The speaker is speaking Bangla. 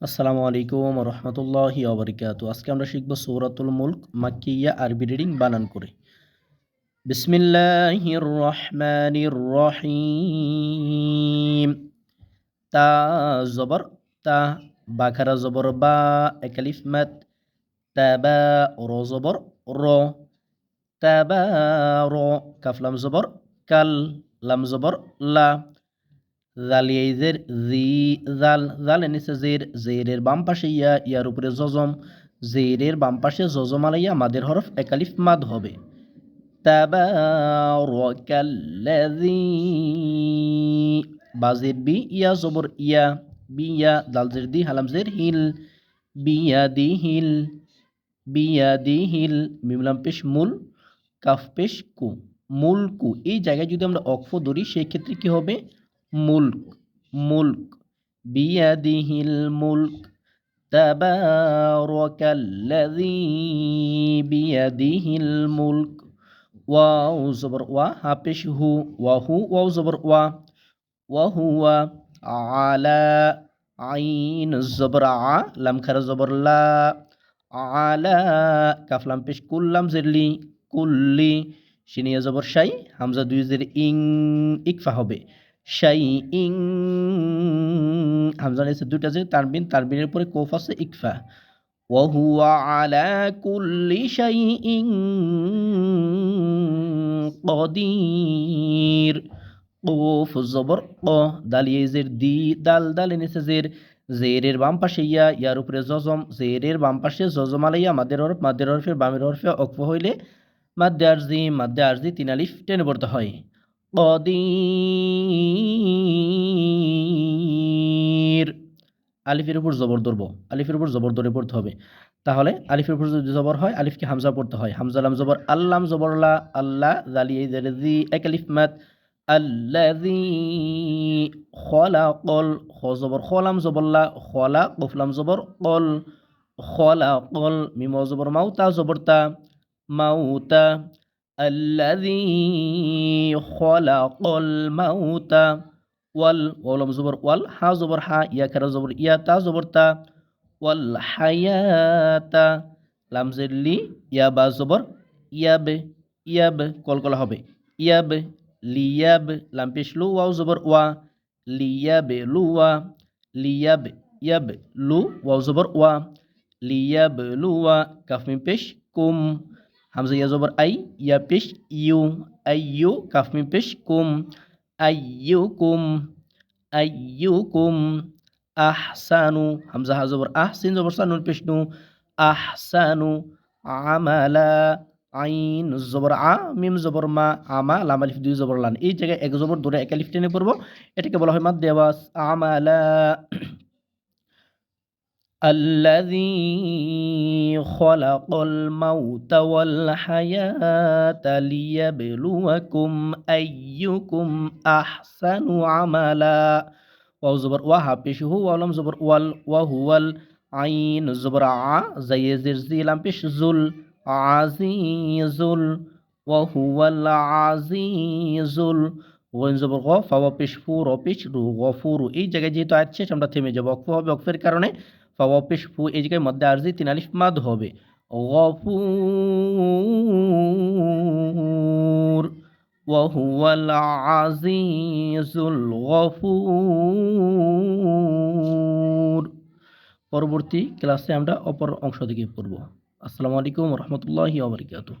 আসসালামু আলাইকুম রহমতুল্লাহি অবরিকাত আজকে আমরা শিখব সৌরাতুল মুলক, মাক্কিয়া আরবি রিডিং বানান করে। বিসমিল্লাহির রহমানির রহিম। তা জবর, তা বাখারা জবর, বা একালিফ মাত। তাবা র জবর, র। তাবা র, কাফলাম জবর, কাল লাম জবর, লা। জালিয়াইজের জি, জাল জালের নিচে জের, জেরের বাম পাশে ইয়া, ইয়ার উপরে জজম। জেরের বাম পাশে জজম আলাইয়া মাদের হরফ একালিফ মাদ হবে। তাবারাকাল্লাযী। বাজের বি, ইয়া, জবর, ইয়া, বি, ইয়া দালজের দি হালামজের হিল বিয়াদি হিল বিয়াদি হিল মিমলাম পেশ, মূল, কাফ, পেশ, কু, মূল, কু। এই জায়গায় যদি আমরা অক্ষ ধরি, সেই ক্ষেত্রে কি হবে? মুলক মুলক, বিয়াদিহিল মুলক, তাবারাকাল্লাযী বিয়াদিহিল মুলক ওয়াও জবর ওয়া হাফেশ হু, ওয়া হু ওয়াও জবর ওয়া ওয়া হুয়া আলা আইন জবর আ, লাম খারা জবর লা, আলা কাফলাম পেশ কুল্লাম জেরলি কুল্লি সিনিয়া জবর শাই হামজা দুই জের ইং, ইকফা হবে। শাই ইং হামজা নিচে দুইটা যে তারবিন তারবিনের পরে কোফ আছে ইকফা وهو على كل شيء قدير قوف জবর ক দালিয়ে জের দি দাল দালে নিচে জের জেরের বাম পাশে ইয়া ইয়ার উপরে জজম জেরের বাম পাশে জজম আলাইয়া মাদের হরফ মাদের হরফের বামের হরফে অক্ফ হইলে মাদ্দে আরজি মাদ্দে আরজি তিন আলিফ টেনে পড়তে হয় কদির আলিফের উপর জবর ধরব। আলিফের উপর জবর ধরে পড়তে হবে। তাহলে আলিফের উপর যদি জবর হয়, আলিফকে হামজা পড়তে হয়। হামজা লাম জবর, আল্লাম জবরলা আল্লাহ জালি জি এক আলিফ মাত। আল্লাযী খলাকল, খ জবর খলাম জবরলা খলা কফলাম জবর, কল। খলাকল মিম জবর, মাউতা জবরতা, মাউতা। الذي خلق الموت ওয়াল ওয়ালাম জবর ওয়াল হা জবর হা ইয়া কারা জবর ইয়া তা জবর তা ওয়াল হায়াতা লাম জেরলি ইয়া বা জবর ইয়াব ইয়াব কলকলা হবে ইয়াব লিয়াব লাম পেশ লু ওয়াও জবর ওয়া লিয়াব লু ওয়া লিয়াব ইয়াব লু ওয়াও জবর ওয়া লিয়াব লু ওয়া কাফমিম পেশ কুম হামজা ইয়া জবর আই ইয়া পেশ ইউ আই ইউ কাফমি পেশ কুম আইয়ুকুম আইয়ুকুম আহসানু হামজা হা জবর আহ সিন জবর সানুন পেশ নু আহসানু আমালা আইন জবর আ মিম জবর মা আমা লাম আলিফ দুই জবর লান এই জায়গায় এক জবর ধরে এক আলিফ টেনে পড়ব এটাকে বলা হয় মাদ দেওয়াস আমালা الذي خلق الموت والحياة ليبلوكم أيكم أحسن عملا واو زبر وها بشه ولم زبر وال وهو العين زبر ع زي زر زي لم بش زل عزيز وهو العزيز ওয়েন জবর গ ফাওয়া পেশ ফু র পেশ রু গ ফু রু এই জায়গায় যেহেতু আছে আমরা থেমে যাবো অক্ফ হবে অক্ফের কারণে ফাওয়া পেশ ফু এই জায়গায় মধ্যে আরজি তিন আলিফ মাদ হবে। গফুর ওয়াহুয়াল আজিজুল গফুর। পরবর্তী ক্লাসে আমরা অপর অংশ দিকে পড়ব। আসসালামু আলাইকুম রহমতুল্লাহি আবরিকাতু